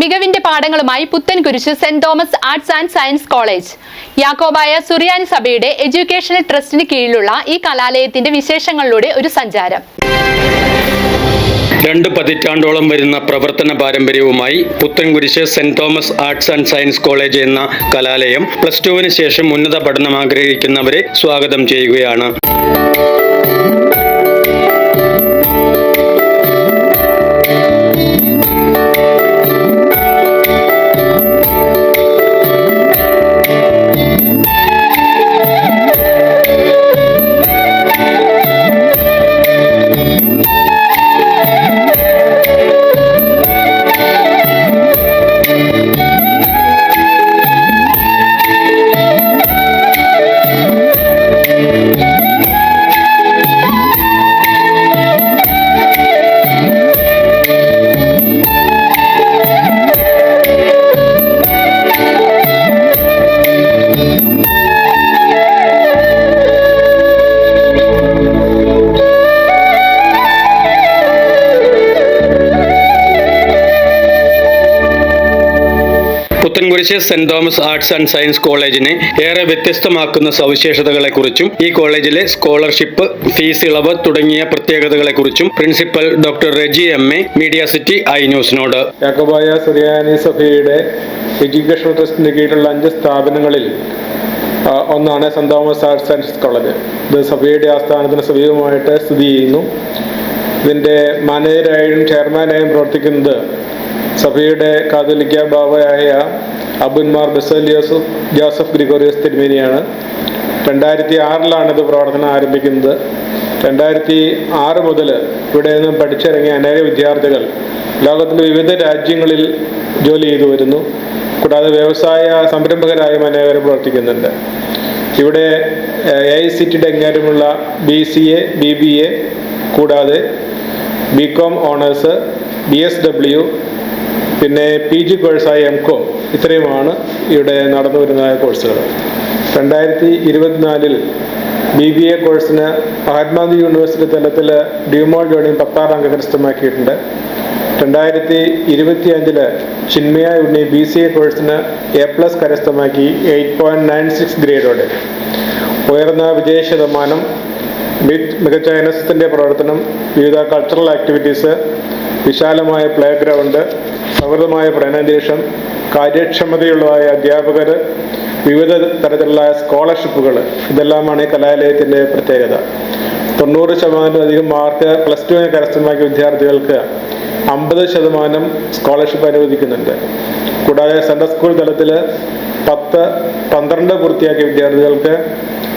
മികവിന്റെ പാഠങ്ങളുമായി Puthencruz Saint Thomas arts and science college. Yakobaya Suriyani സഭയുടെ educational ട്രസ്റ്റിന് കീഴിലുള്ള ഈ കലാലയത്തിന്റെ വിശേഷങ്ങളിലൂടെ ഒരു സഞ്ചാരം. രണ്ട് പതിറ്റാണ്ടോളം വരുന്ന പ്രവർത്തന പാരമ്പര്യവുമായി Puthencruz Saint Thomas arts and science college എന്ന കലാലയം പ്ലസ് ടുവിന് ശേഷം ഉന്നത പഠനം ആഗ്രഹിക്കുന്നവരെ സ്വാഗതം ചെയ്യുകയാണ്. Puthencruz Saint Thomas arts and science കോളേജിനെ ഏറെ വ്യത്യസ്തമാക്കുന്ന സവിശേഷതകളെക്കുറിച്ചും ഈ കോളേജിലെ സ്കോളർഷിപ്പ് ഫീസ് ഇളവ് തുടങ്ങിയ പ്രത്യേകതകളെക്കുറിച്ചും principal doctor Reji M A media city I ന്യൂസിനോട്. യാക്കോബായ സഭയുടെ എഡ്യൂക്കേഷൻ ട്രസ്റ്റിന്റെ കീഴിലുള്ള അഞ്ച് സ്ഥാപനങ്ങളിൽ ഒന്നാണ് Saint Thomas arts and science college. ഇത് സഭയുടെ ആസ്ഥാനത്തിന് സമീപമായിട്ട് സ്ഥിതി ചെയ്യുന്നു. ഇതിന്റെ മാനേജരായും ചെയർമാനായും പ്രവർത്തിക്കുന്നത് സഭയുടെ കാതോലിക്ക ബാബയായ അബുന്മാർ ബസലിയോസ് ജോസഫ് ഗ്രിഗോറിയസ് തിരുമേനിയാണ്. രണ്ടായിരത്തി ആറിലാണ് ഇത് പ്രവർത്തനം ആരംഭിക്കുന്നത്. രണ്ടായിരത്തി ആറ് മുതൽ ഇവിടെ നിന്നും പഠിച്ചിറങ്ങിയ അനേക വിദ്യാർത്ഥികൾ ലോകത്തിന്റെ വിവിധ രാജ്യങ്ങളിൽ ജോലി ചെയ്തു വരുന്നു. കൂടാതെ വ്യവസായ സംരംഭകരായും അനേകർ പ്രവർത്തിക്കുന്നുണ്ട്. ഇവിടെ എ ഐ സി ടിയുടെ അംഗീകാരമുള്ള B C A B B A കൂടാതെ B com honours B S W പിന്നെ പി ജി കോഴ്സായ എം കോം ഇത്രയുമാണ് ഇവിടെ നടന്നു വരുന്ന കോഴ്സുകൾ രണ്ടായിരത്തി ഇരുപത്തിനാലിൽ ബി ബി എ കോഴ്സിന് മഹാത്മാഗാന്ധി യൂണിവേഴ്സിറ്റി തലത്തിൽ ഡ്യൂമോൾ ജോണിയും പത്താം റാങ്ക് കരസ്ഥമാക്കിയിട്ടുണ്ട് രണ്ടായിരത്തി ഇരുപത്തി അഞ്ചിൽ Chinmaya Unni B C A കോഴ്സിന് എ പ്ലസ് കരസ്ഥമാക്കി എയ്റ്റ് പോയിന്റ് നയൻ സിക്സ് ഗ്രേഡോടെ. ഉയർന്ന വിജയ ശതമാനം മികച്ച എൻഎസ്എസിന്റെ പ്രവർത്തനം വിവിധ കൾച്ചറൽ ആക്ടിവിറ്റീസ് വിശാലമായ പ്ലേ ഗ്രൗണ്ട് സൗഹൃദമായ പഠനാന്തരീക്ഷം കാര്യക്ഷമതയുള്ളതായ അധ്യാപകർ വിവിധ തരത്തിലുള്ള സ്കോളർഷിപ്പുകൾ ഇതെല്ലാമാണ് ഈ കലാലയത്തിന്റെ പ്രത്യേകത. തൊണ്ണൂറ് ശതമാനത്തിലധികം മാർക്ക് പ്ലസ് ടുവിനെ കരസ്ഥമാക്കിയ വിദ്യാർത്ഥികൾക്ക് അമ്പത് ശതമാനം സ്കോളർഷിപ്പ് അനുവദിക്കുന്നുണ്ട്. കൂടാതെ സെൻട്രൽ സ്കൂൾ തലത്തിൽ പത്ത് പന്ത്രണ്ട് പൂർത്തിയാക്കിയ വിദ്യാർത്ഥികൾക്ക്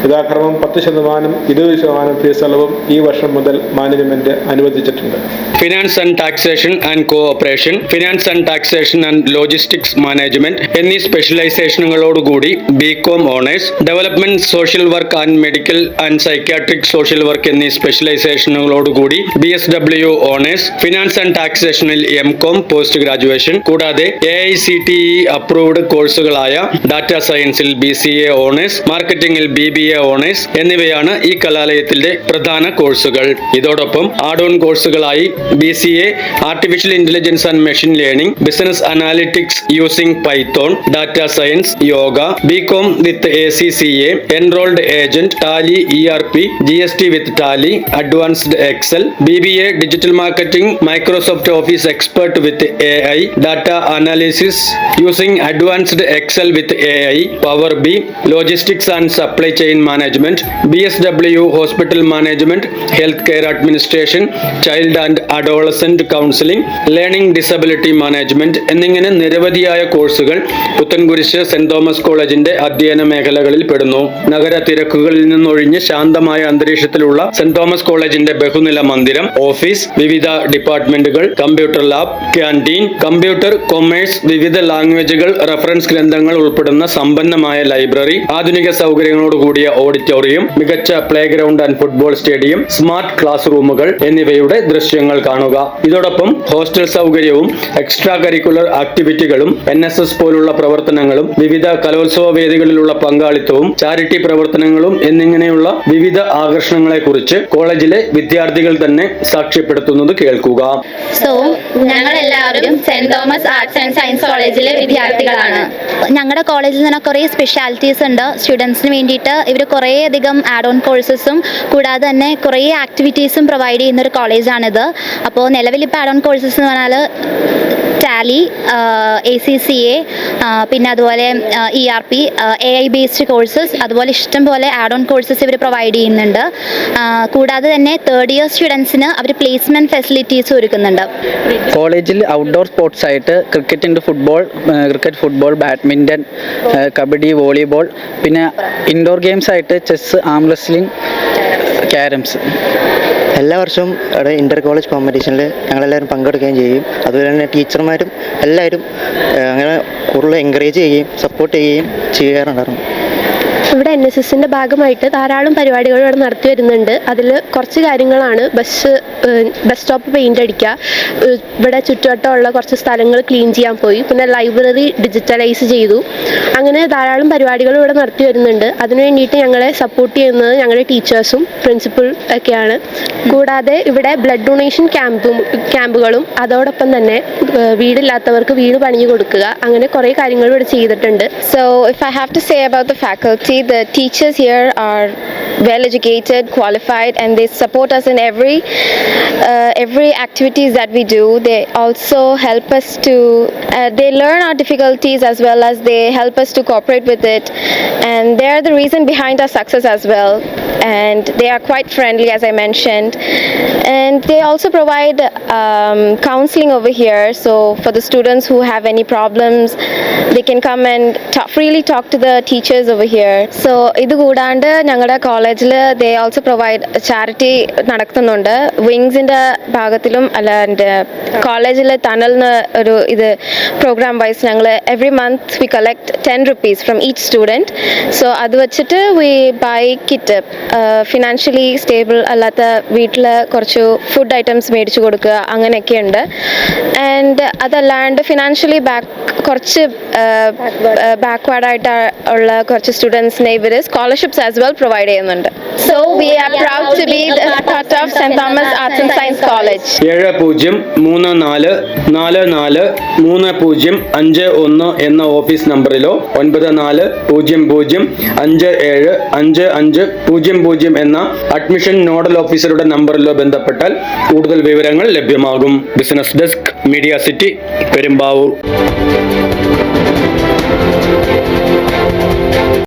യഥാക്രമം പത്ത് ശതമാനം ഇരുപത് ശതമാനം ഫീസ് അളവും ഈ വർഷം മുതൽ മാനേജ്മെന്റ് അനുവദിച്ചിട്ടുണ്ട്. Finance and taxation and cooperation finance and taxation and logistics management എന്നീ സ്പെഷ്യലൈസേഷനുകളോടുകൂടി B com honours development social work and medical and psychiatric social work എന്നീ സ്പെഷ്യലൈസേഷനുകളോടുകൂടി B S W honours finance and ടാക്സേഷനിൽ M com post graduation കൂടാതെ A I C T E approved കോഴ്സുകളായ data സയൻസിൽ B C A honours മാർക്കറ്റിംഗിൽ B B A honours എന്നിവയാണ് ഈ കലാലയത്തിന്റെ പ്രധാന കോഴ്സുകൾ. ഇതോടൊപ്പം add on കോഴ്സുകളായി B C A artificial intelligence and machine learning business analytics using Python data science yoga B com with A C C A enrolled agent Tally E R P G S T with Tally advanced Excel B B A digital marketing Microsoft office expert with A I data analysis using advanced Excel with A I power B logistics and supply chain management B S W hospital management health care administration child and adolescent counselling learning disability management എന്നിങ്ങനെ നിരവധിയായ കോഴ്സുകൾ Puthencruz Saint Thomas കോളേജിന്റെ അധ്യയന മേഖലകളിൽ പെടുന്നു. നഗര തിരക്കുകളിൽ നിന്നൊഴിഞ്ഞ് ശാന്തമായ അന്തരീക്ഷത്തിലുള്ള saint Thomas കോളേജിന്റെ ബഹുനില മന്ദിരം ഓഫീസ് വിവിധ ഡിപ്പാർട്ട്മെന്റുകൾ computer lab canteen computer commerce വിവിധ ലാംഗ്വേജുകൾ റഫറൻസ് ഗ്രന്ഥങ്ങൾ ഉൾപ്പെടുന്ന സമ്പന്നമായ ലൈബ്രറി ആധുനിക സൗകര്യങ്ങളോട് കൂടിയ വലിയ ഓഡിറ്റോറിയം മികച്ച play ground and football stadium smart class റൂമുകൾ എന്നിവയുടെ ദൃശ്യങ്ങൾ കാണുക. ഇതോടൊപ്പം ഹോസ്റ്റൽ സൗകര്യവും എക്സ്ട്രാ കരിക്കുലർ ആക്ടിവിറ്റികളും എൻ എസ് എസ് പോലുള്ള പ്രവർത്തനങ്ങളും വിവിധ കലോത്സവ വേദികളിലുള്ള പങ്കാളിത്തവും ചാരിറ്റി പ്രവർത്തനങ്ങളും എന്നിങ്ങനെയുള്ള വിവിധ ആകർഷണങ്ങളെ കുറിച്ച് കോളേജിലെ വിദ്യാർത്ഥികൾ തന്നെ സാക്ഷ്യപ്പെടുത്തുന്നത് കേൾക്കുക. സോ ഞങ്ങൾ എല്ലാവരും Saint Thomas arts and science കോളേജിലെ വിദ്യാർത്ഥികളാണ്. ഞങ്ങളുടെ കോളേജിൽ തന്നെ കുറെ സ്പെഷ്യാലിറ്റീസ് ഉണ്ട്. സ്റ്റുഡൻസിന് വേണ്ടിയിട്ട് ഇവർ കുറേ അധികം ആഡ് ഓൺ കോഴ്സസും കൂടാതെ തന്നെ കുറേ ആക്ടിവിറ്റീസും പ്രൊവൈഡ് ചെയ്യുന്ന ഒരു കോളേജാണിത് അപ്പോൾ നിലവിൽ ഇപ്പോൾ ആഡ് ഓൺ കോഴ്സസ് എന്ന് പറഞ്ഞാൽ Tally A C C A പിന്നെ അതുപോലെ E R P A I based courses അതുപോലെ ഇഷ്ടം പോലെ ആഡ് ഓൺ കോഴ്സസ് ഇവർ പ്രൊവൈഡ് ചെയ്യുന്നുണ്ട് കൂടാതെ തന്നെ തേർഡ് ഇയർ സ്റ്റുഡൻസിന് അവർ പ്ലേസ്മെന്റ് ഫെസിലിറ്റീസ് ഒരുക്കുന്നുണ്ട്. കോളേജിൽ ഔട്ട്ഡോർ സ്പോർട്സ് ആയിട്ട് ക്രിക്കറ്റ് ഉണ്ട് football cricket football badminton kabaddi volleyball പിന്നെ ഇൻഡോർ ഗെയിംസ് ആയിട്ട് ചെസ് ആം റെസ്ലിംഗ് ക്യാരംസ്. എല്ലാ വർഷവും അവിടെ ഇന്റർ കോളേജ് കോമ്പറ്റീഷനിൽ ഞങ്ങളെല്ലാവരും പങ്കെടുക്കുകയും ചെയ്യും. അതുപോലെ തന്നെ ടീച്ചർമാരും എല്ലാവരും അങ്ങനെ കൂടുതൽ എൻകറേജ് ചെയ്യുകയും സപ്പോർട്ട് ചെയ്യുകയും ചെയ്യാറുണ്ടായിരുന്നു. ഇവിടെ എൻ എസ് എസിന്റെ ഭാഗമായിട്ട് ധാരാളം പരിപാടികൾ ഇവിടെ നടത്തി വരുന്നുണ്ട്. അതിൽ കുറച്ച് കാര്യങ്ങളാണ്. ബസ് ബസ് സ്റ്റോപ്പ് പെയിന്റ് അടിക്കുക ഇവിടെ ചുറ്റുവട്ടമുള്ള കുറച്ച് സ്ഥലങ്ങൾ ക്ലീൻ ചെയ്യാൻ പോയി. പിന്നെ ലൈബ്രറി ഡിജിറ്റലൈസ് ചെയ്തു. അങ്ങനെ ധാരാളം പരിപാടികൾ ഇവിടെ നടത്തി വരുന്നുണ്ട്. അതിനു വേണ്ടിയിട്ട് ഞങ്ങളെ സപ്പോർട്ട് ചെയ്യുന്നത് ഞങ്ങളുടെ ടീച്ചേഴ്സും പ്രിൻസിപ്പൽ ഒക്കെയാണ്. കൂടാതെ ഇവിടെ ബ്ലഡ് ഡൊണേഷൻ ക്യാമ്പും ക്യാമ്പുകളും അതോടൊപ്പം തന്നെ വീടില്ലാത്തവർക്ക് വീട് പണിഞ്ഞു കൊടുക്കുക. അങ്ങനെ കുറേ കാര്യങ്ങൾ ഇവിടെ ചെയ്തിട്ടുണ്ട്. So if I have to say about the faculty, the teachers here are well educated, qualified, and they support us in every uh, every activities that we do. They also help us to uh, they learn our difficulties as well as they help us to cooperate with it, and they are the reason behind our success as well. And they are quite friendly, as I mentioned, and they also provide um, counseling over here. So, for the students who have any problems, they can come and ta- freely talk to the teachers over here. So, ഇത് കൂടാണ്ട് ഞങ്ങളുടെ കോളേജിൽ they also provide charity നടത്തുന്നുണ്ട്. വിങ്സിന്റെ ഭാഗത്തിലും അല്ലാണ്ട് കോളേജിൽ തണൽന്ന് ഒരു ഇത് പ്രോഗ്രാം വൈസ് ഞങ്ങൾ every month we collect ten rupees from each student so അത് വെച്ചിട്ട് we buy kit financially stable അല്ലാത്ത വീട്ടിൽ കുറച്ച് ഫുഡ് ഐറ്റംസ് മേടിച്ചു കൊടുക്കുക അങ്ങനെയൊക്കെയുണ്ട്. ആൻഡ് അതല്ലാണ്ട് ഫിനാൻഷ്യലി ബാക്ക് കുറച്ച് ബാക്ക്വേർഡായിട്ട് ഉള്ള കുറച്ച് സ്റ്റുഡൻസിനെ ഇവർ സ്കോളർഷിപ്സ് ആസ് വെൽ പ്രൊവൈഡ് ചെയ്യുന്നുണ്ട്. So we are proud to be part of St. Thomas arts and science college ഏഴ് പൂജ്യം മൂന്ന് നാല് നാല് നാല് മൂന്ന് പൂജ്യം അഞ്ച് ഒന്ന് എന്ന ഓഫീസ് നമ്പറിലോ ഒൻപത് നാല് പൂജ്യം പൂജ്യം അഞ്ച് ഏഴ് അഞ്ച് അഞ്ച് പൂജ്യം പൂജ്യം എന്ന അഡ്മിഷൻ നോഡൽ ഓഫീസറുടെ നമ്പറിലോ ബന്ധപ്പെട്ടാൽ കൂടുതൽ വിവരങ്ങൾ ലഭ്യമാകും. Business desk media city Perumbavoor.